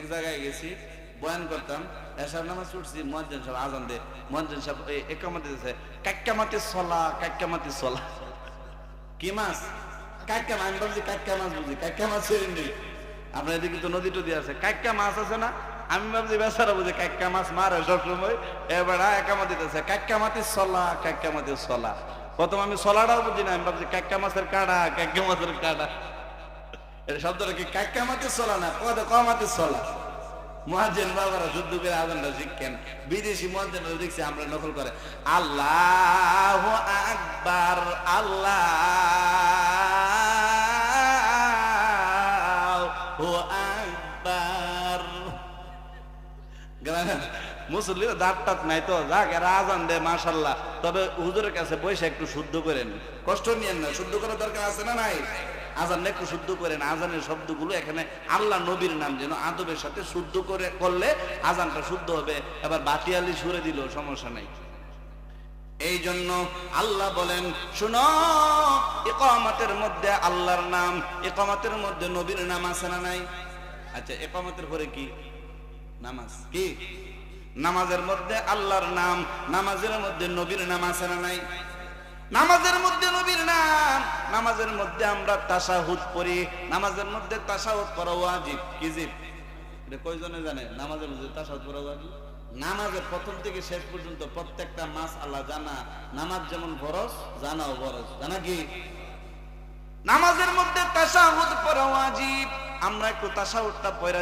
এক জায়গায় গেছি, বয়ান করতাম, এসার নামাজ উঠছি মহাজন সাহেব আজান দে মহাজন সাহেব এই একামাতি কাক্কামাতি সলা সলা। কি মাছ? কাক্কা আমি ভাবছি কাক্কা মাছ বুঝি কাক্কা মাছ ছেড়ে আপনার এদিকে তো নদী টদি আছে কাক্কা মাছ আছে না? আমি ভাবছি, বেচারা বুঝি কাক্কা মাছ মারে সবসময়। এবার একামা দিতেছে কাক্কা মাতি সলা কাক্কা মাতি সলা। প্রথম আমি সলাটাও বুঝি না, আমি ভাবছি কাক্কা মাছের কাটা কাক্কা মাছের কাটা এটা শব্দটা কি সলা না? কত কমাতি সলা মহাজেন বাবারা করে শিখেন বিদেশি মহাজেন দেখছি আমরা নকল করে। আল্লাহ আকবার, আল্লাহ দাঁত টাত নাই তো, যাক, এরা আজান দেয় মাশাল্লাহ তবে হুজুরের কাছে বসে একটু শুদ্ধ করেন। কষ্ট নিয়েন না, শুদ্ধ করার দরকার আছে না নাই? আজান একটু শুদ্ধ করেন আজানের শব্দগুলো এখানে আল্লাহ নবীর নাম যেন আদবের সাথে শুদ্ধ করে করলে আজানটা শুদ্ধ হবে। এবার বাটিয়ালি সুরে দিল, সমস্যা নাই। এই জন্য আল্লাহ বলেন, শুনো, ইকামাতের মধ্যে আল্লাহর নাম, ইকামাতের মধ্যে নবীর নাম আছে না নাই? আচ্ছা ইকামাতের পরে কি? নামাজ। কি? নামাজের মধ্যে আল্লাহর নাম, নামাজের মধ্যে নবীর নাম আছে না নাই? নামাজের মধ্যে নবীর নাম, নামাজের মধ্যে আমরা তাসাহুদ পড়ি, নামাজের মধ্যে তাসাহুদ পড়া ওয়াজিব, কি জিব? এটা কয়জনে জানে? নামাজের মধ্যে তাসাহুদ পড়া ওয়াজিব? নামাজের প্রথম থেকে শেষ পর্যন্ত প্রত্যেকটা মাস আল্লাহ জানা, নামাজ যেমন ফরজ, জানাও ফরজ, জানা কি? নামাজের মধ্যে তাসাহুদ পড়া ওয়াজিব, আমরা একটু তাসাহুদটা পড়া